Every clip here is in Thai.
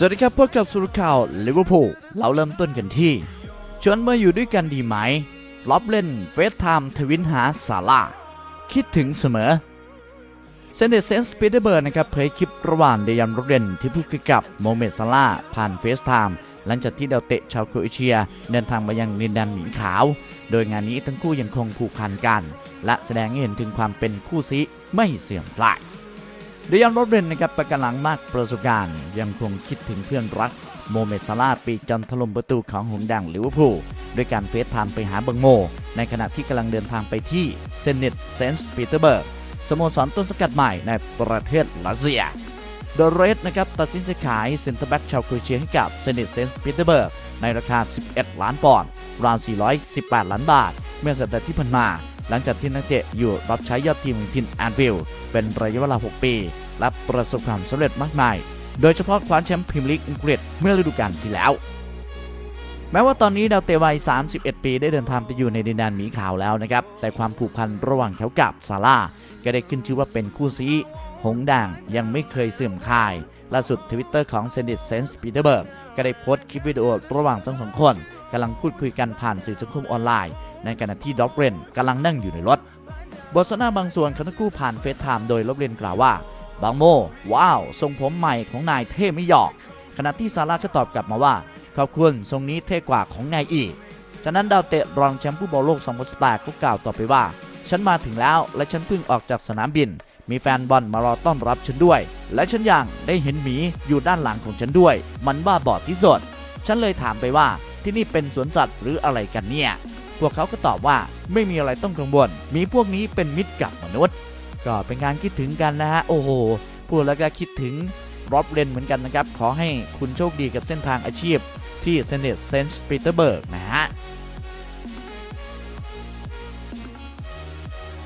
สวัสดีครับพบกับสุรข่าวลิเวอร์พูลเราเริ่มต้นกันที่ชวนมาอยู่ด้วยกันดีไหมล็อบเล่นเฟสไทม์ทวินหาซาร่าคิดถึงเสมอเซนเดเซนส์ปีเตอร์เบิร์นะครับเผยคลิประหว่างเดยันโรเดนที่พูดคุยกับโมเมดซาร่าผ่านเฟสไทม์หลังจากที่ดาวเตะชาวโครเอเชีย เดินทางมายังดินแดนหมีขาว โดยงานนี้ทั้งคู่ยังคงผูกพันกัน และแสดงให้เห็นถึงความเป็นคู่ซีไม่เสื่อมคลาย เดยอนโรดเรนนะครับประกันหลังมากประสบการณ์ ยังคงคิดถึงเพื่อนรักโมเมดซาลาปีจนถล่มประตูของหงดังลิเวอร์พูลด้วยการเฟสไทม์ไปหาบังโม ในขณะที่กำลังเดินทางไปที่เซนเนตเซนส์ปีเตอร์เบิร์กสโมสรต้นสังกัดใหม่ในประเทศรัสเซียโดยเรดนะครับตัดสินใจขายเซนเตอร์แบ็กชาวโครเอเชียให้กับเซนเนตเซนส์ปีเตอร์เบิร์กในราคา 11 ล้านปอนด์ราว 418 ล้านบาท เมื่อสัปดาห์ที่ผ่านมา หลังจากที่นักเตะอยู่รับใช้ยอดทีมของทีมแอนฟิลด์เป็นระยะเวลา 6 ปี และประสบความสำเร็จมากมาย โดยเฉพาะคว้าแชมป์พรีเมียร์ลีกอังกฤษเมื่อฤดูกาลที่แล้ว แม้ว่าตอนนี้ดาวเตะวัย 31 ปีได้เดินทางไปอยู่ในดินแดนหมีขาวแล้วนะครับ แต่ความผูกพันระหว่างเขากับซาร่าก็ได้ขึ้นชื่อว่าเป็นคู่ซีหงด่างยังไม่เคยเสื่อมคลายล่าสุดทวิตเตอร์ของเซนดิตเซนส์ปีเตอร์เบิร์กก็ได้โพสต์คลิปวิดีโอระหว่างทั้งสองคนกำลังพูดคุยกันผ่านสื่อสังคมออนไลน์ ในขณะที่ด็อกเรนกำลังนั่งอยู่ในรถ บทสนทนาบางส่วนเขาทั้งคู่ผ่านเฟซไทม์โดยลบเลียนกล่าวว่าบางโม ว้าว ทรงผมใหม่ของนายเท่ไม่หยอก ขณะที่ซาร่าก็ตอบกลับมาว่า ขอบคุณทรงนี้เท่กว่าของนายอีก จากนั้นดาวเตะรองแชมป์ผู้บอลโลก 2018 ก็กล่าวต่อไปว่า ฉันมาถึงแล้วและฉันเพิ่งออกจากสนามบิน มีแฟนบอลมารอต้อนรับฉันด้วย และฉันยังได้เห็นหมีอยู่ด้านหลังของฉันด้วย มันบ้าบอดที่สุด ฉันเลยถามไปว่าที่นี่เป็นสวนสัตว์หรืออะไรกันเนี่ย พวกเขาก็ตอบว่าไม่มีอะไรต้องกังวล มีพวกนี้เป็นมิตรกับมนุษย์ ก็เป็นการคิดถึงกันนะฮะ โอ้โห พูดแล้วก็คิดถึงรอบเลนเหมือนกันนะครับ ขอให้คุณโชคดีกับเส้นทางอาชีพที่เซนเ t ตเซนต์ปีเตอร์เบิร์กนะฮะ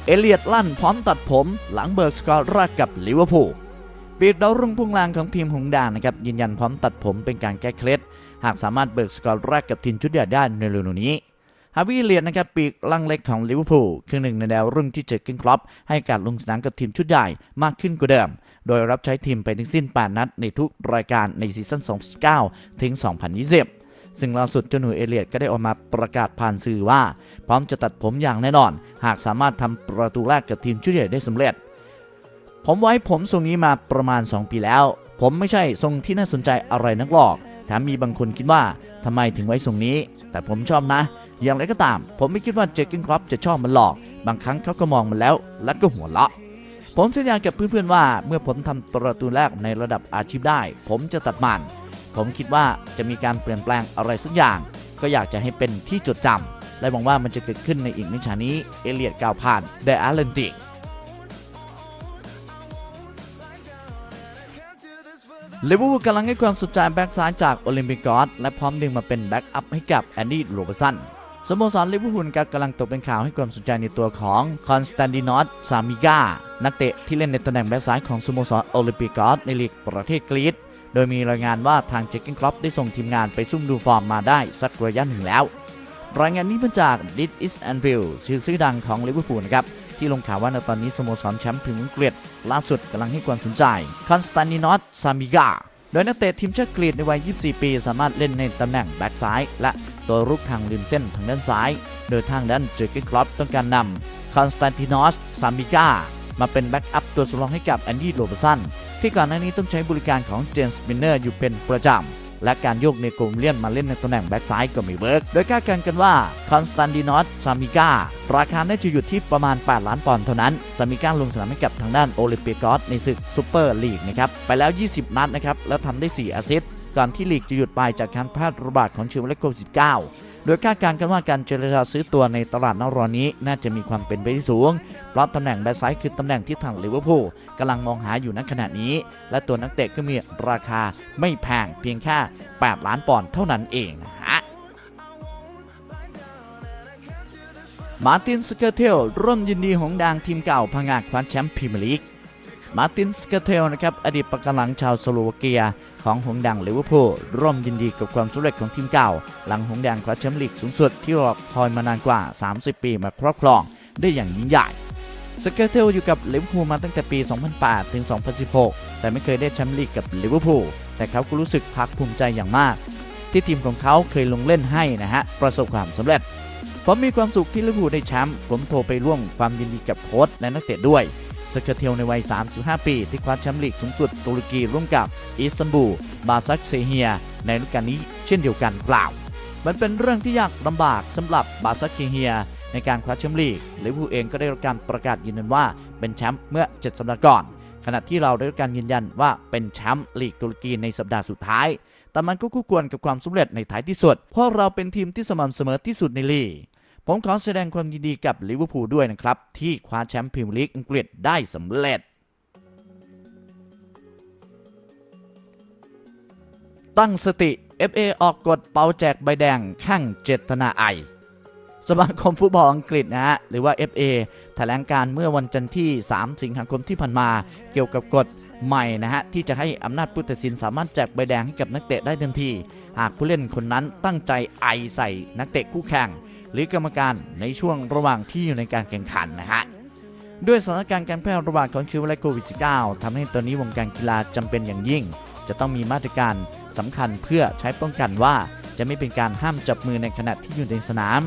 เอเลียดลั่นพร้อมตัดผมหลังเบิร์กสกอร์แรกกับลิเวอร์พูลปีกดาวรุ่งพุ่งลางของทีมหงดางนะครับยืนยันพร้อมตัดผมเป็นการแก้เคล็ดหากสามารถเบิกสกอร์แรกกับทีมชุดใหญ่ได้ในเร็วๆนี้ ฮาวิเลียนนะครับปีกลังเล็กของลิเวอร์พูลคือหนึ่งในแนวรุ่งที่เจอกินคลอปให้การลงสนามกับทีมชุดใหญ่มากขึ้นกว่าเดิม โดยรับใช้ทีมไปทั้งสิ้น 8 นัดในทุกรายการในซีซั่น 2019 ถึง 2020ซึ่งล่าสุดเจ้าหนูเอเลียดก็ได้ออกมาประกาศผ่านสื่อว่า พร้อมจะตัดผมอย่างแน่นอน หากสามารถทำประตูแรกกับทีมชุดใหญ่ได้สำเร็จ ผมไว้ผมทรงนี้มาประมาณ 2 ปีแล้ว ผมไม่ใช่ทรงที่น่าสนใจอะไรนักหรอกแถมมีบางคนคิดว่าทำไมถึงไว้ทรงนี้ แต่ผมชอบนะ อย่างไรก็ตาม ผมไม่คิดว่าเจอร์เกินครอปจะชอบมันหรอก บางครั้งเขาก็มองมันแล้ว แล้วก็หัวเราะผมสัญญากับเพื่อนๆว่า เมื่อผมทำประตูแรกในระดับอาชีพได้ ผมจะตัดมัน ผมคิดว่าจะมีการเปลี่ยนแปลงอะไรสักอย่าง ก็อยากจะให้เป็นที่จดจำและหวังว่ามันจะเกิดขึ้นในอีกไม่ช้านี้เอเลียดกล่าวผ่านเดอะแอตแลนติกลิเวอร์พูลกำลังให้ความสนใจแบ็กซ้ายจากโอลิมปิกอสและพร้อมดึงมาเป็นแบ็กอัพให้กับแอนดี้โรเบร์สัน สโมสรลิเวอร์พูลกำลังตกเป็นข่าวให้ความสนใจในตัวของคอนสแตนตินอสซามิกานักเตะที่เล่นในตำแหน่งแบ็กซ้ายของสโมสรโอลิมปิกอสในลีกประเทศกรีซโดยมีรายงานว่าทางเจคเกนครอปได้ส่งทีมงานไปซุ่มดูฟอร์มมาได้สักระยะหนึ่งแล้ว รายงานนี้มาจาก This is Anfield ชื่อชื่อดังของลิเวอร์พูลนะครับที่ลงข่าวว่าในตอนนี้สโมสรแชมป์พรีเมียร์ลีกอังกฤษล่าสุดกำลังให้ความสนใจคอนสแตนตินอสซามิกาโดยนักเตะทีมชาติกรีซในวัย 24 ปี สามารถเล่นในตำแหน่งแบ็กซ้ายและ ตัวรุกทางริมเส้นทางด้านซ้าย โดยทางด้านเจอร์เกนครอปต้องการนำคอนสแตนตินอสซามิก้ามาเป็นแบ็กอัพตัวสำรองให้กับแอนดี้โรเบสันที่ก่อนหน้านี้ต้องใช้บริการของเจมส์มินเนอร์อยู่เป็นประจำ และการโยกในกลุ่มเลียนมาเล่นในตำแหน่งแบ็กซ้ายก็ไม่เวิร์กโดยคาดการณ์กันว่าคอนสแตนตินอสซามิก้าราคาน่าจะอยู่ที่ประมาณ 8 ล้านปอนด์เท่านั้นซามิก้าลงสนามให้กับทางด้านโอลิมปิกอสในศึกซูเปอร์ลีกนะครับไปแล้ว 20 นัดนะครับแล้วทำได้4แอสซิสต์ ก่อนที่ลีกจะหยุดไปจากการแพร่ระบาดของเชื้อไวรัสโควิด -19 โดยคาดการณ์กันว่าการเจรจาซื้อตัวในตลาดนอรอนนี้ น่าจะมีความเป็นไปที่สูง เพราะตำแหน่งแบ็คไซ้ายคือตำแหน่งที่ทางลิเวอร์พูลกำลังมองหาอยู่ณขณะนี้ และตัวนักเตะก็มีราคาไม่แพงเพียงแค่ 8 ล้านปอนด์เท่านั้นเองนะฮะมาตินสเกอเทลร่วมยินดีหงดางทีมเก่าพังงาคว้าแชมป์พรีเมียร์ลีก มาร์ตินสเกเทลนะครับอดีตประกันหลังชาวสโลวาเกียของหงส์แดงลิเวอร์พูลร่วมยินดีกับความสำเร็จของทีมเก่า หลังหงส์แดงคว้าแชมป์ลีกสูงสุดที่รอคอยมานานกว่า 30 ปีมาครอบครองได้อย่างยิ่งใหญ่สเกเทลอยู่กับลิเวอร์พูลมาตั้งแต่ปี 2008 ถึง 2016 แต่ไม่เคยได้แชมป์ลีกกับลิเวอร์พูลแต่เขาก็รู้สึกภาคภูมิใจอย่างมาก ที่ทีมของเขาเคยลงเล่นให้นะฮะประสบความสำเร็จผมมีความสุขที่ลิเวอร์พูลได้แชมป์ผมโทรไปร่วมความยินดีกับโค้ชและนักเตะด้วย สเกเทลในวัย 35 ปี ที่คว้าแชมป์ลีกสูงสุดตุรกีร่วมกับอิสตันบูล บาซักเซเฮีย ในฤดูกาลนี้เช่นเดียวกันกล่าวมันเป็นเรื่องที่ยากลำบากสำหรับบาซักเซเฮีย ในการคว้าแชมป์ลีกลิเวอร์พูลเองก็ได้รับการประกาศยืนยันว่าเป็นแชมป์เมื่อ 7 สัปดาห์ก่อน ขณะที่เราได้รับการยืนยันว่าเป็นแชมป์ลีกตุรกีในสัปดาห์สุดท้าย แต่มันก็คู่ควรกับความสำเร็จในท้ายที่สุด เพราะเราเป็นทีมที่สม่ำเสมอที่สุดในลีก ผมขอแสดงความยินดีกับลิเวอร์พูลด้วยนะครับ ที่คว้าแชมป์พรีเมียร์ลีกอังกฤษได้สำเร็จ ตั้งสติ FA ออกกฎเป่าแจกใบแดงข้างเจตนาไอสมาคมฟุตบอลอังกฤษนะฮะหรือว่า FA แถลงการเมื่อวันจันทร์ที่ 3 สิงหาคมที่ผ่านมา เกี่ยวกับกฎใหม่นะฮะ ที่จะให้อำนาจผู้ตัดสินสามารถแจกใบแดงให้กับนักเตะได้ทันที หากผู้เล่นคนนั้นตั้งใจไอใส่นักเตะคู่แข่ง หรือกรรมการในช่วงระหว่างที่อยู่ในการแข่งขันนะฮะด้วยสถานการณ์การแพร่ระบาดของเชื้อไวรัสโควิด -19 ทำให้ตอนนี้วงการกีฬาจำเป็นอย่างยิ่ง จะต้องมีมาตรการสำคัญเพื่อใช้ป้องกันว่าจะไม่เป็นการห้ามจับมือในขณะที่อยู่ในสนาม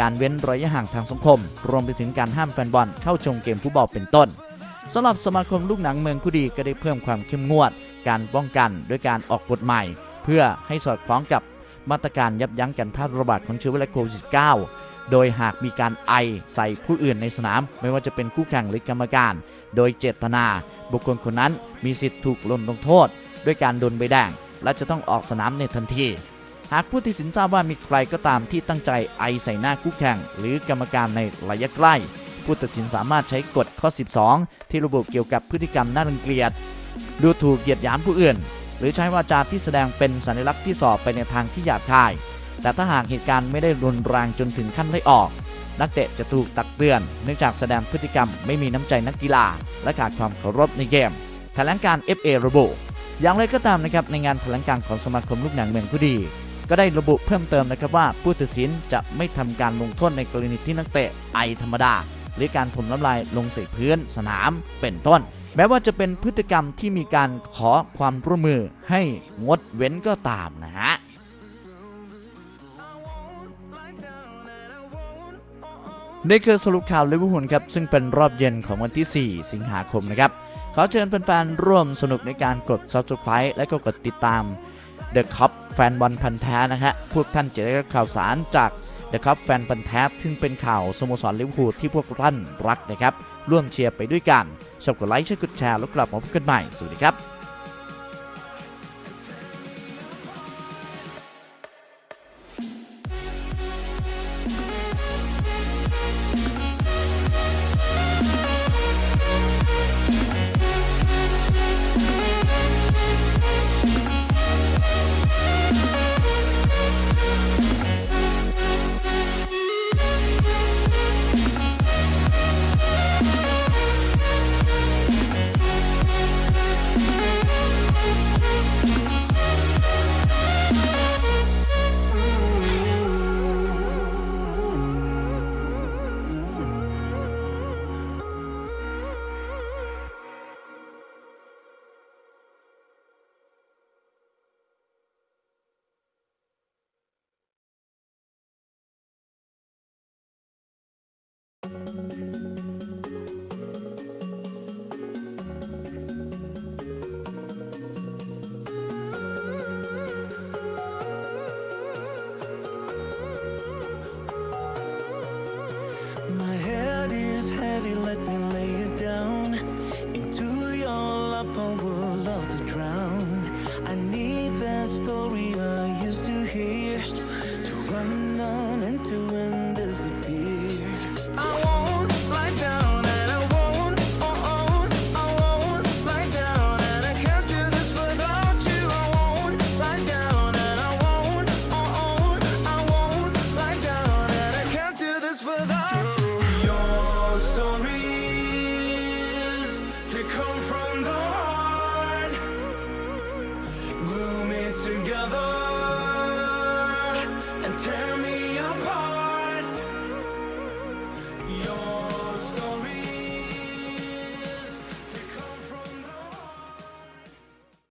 การเว้นระยะห่างทางสังคม รวมไปถึงการห้ามแฟนบอลเข้าชมเกมฟุตบอลเป็นต้นสำหรับสมาคมลูกหนังเมืองผู้ดีก็ได้เพิ่มความเข้มงวด การป้องกันด้วยการออกกฎใหม่ เพื่อให้สอดคล้องกับ มาตรการยับยั้งการแพร่ระบาดของเชื้อไวรัสโควิด -19 โดยหากมีการไอใส่ผู้อื่นในสนาม ไม่ว่าจะเป็นคู่แข่งหรือกรรมการ โดยเจตนา บุคคลคนนั้นมีสิทธิ์ถูกลงโทษ ด้วยการโดนใบแดง และจะต้องออกสนามในทันที หากผู้ตัดสินทราบว่ามีใครก็ตามที่ตั้งใจไอใส่หน้าคู่แข่ง หรือกรรมการในระยะใกล้ ผู้ตัดสินสามารถใช้กฎข้อ 12 ที่ระบุเกี่ยวกับพฤติกรรมน่ารังเกียจดูถูกเหยียดหยามผู้อื่น หรือใช้วาจาที่แสดงเป็นสัญลักษณ์ที่สอบไปในทางที่หยาบคาย แต่ถ้าหากเหตุการณ์ไม่ได้รุนแรงจนถึงขั้นไล่ออก นักเตะจะถูกตักเตือน เนื่องจากแสดงพฤติกรรมไม่มีน้ำใจนักกีฬา และขาดความเคารพในเกมแถลงการ FA ระบุ อย่างไรก็ตามนะครับในงานแถลงการของสมาคมลูกหนังเมืองผู้ดีก็ได้ระบุเพิ่มเติมนะครับว่าผู้ตัดสินจะไม่ทำการลงโทษในกรณีที่นักเตะไอธรรมดา หรือการถมน้ำลายลงใส่พื้นสนามเป็นต้น แม้ว่าจะเป็นพฤติกรรมที่มีการขอความร่วมมือให้งดเว้นก็ตามนะฮะนี่คือสรุปข่าวลิเวอร์พูลครับซึ่งเป็นรอบเย็นของวันที่ 4 สิงหาคมนะครับ ขอเชิญแฟนๆร่วมสนุกในการกด subscribe และก็กดติดตาม The Cup แฟนบอลพันธ์แท้นะฮะพวกท่านจะได้รับข่าวสารจาก นะครับแฟนพันธ์แท้ซึ่งเป็นข่าวสโมสรลิเวอร์พูลที่พวกท่านรักนะครับ ร่วมเชียร์ไปด้วยกันชอบกดไลค์ช่วยกดแชร์แล้วกลับมาพบกันใหม่ สวัสดีครับ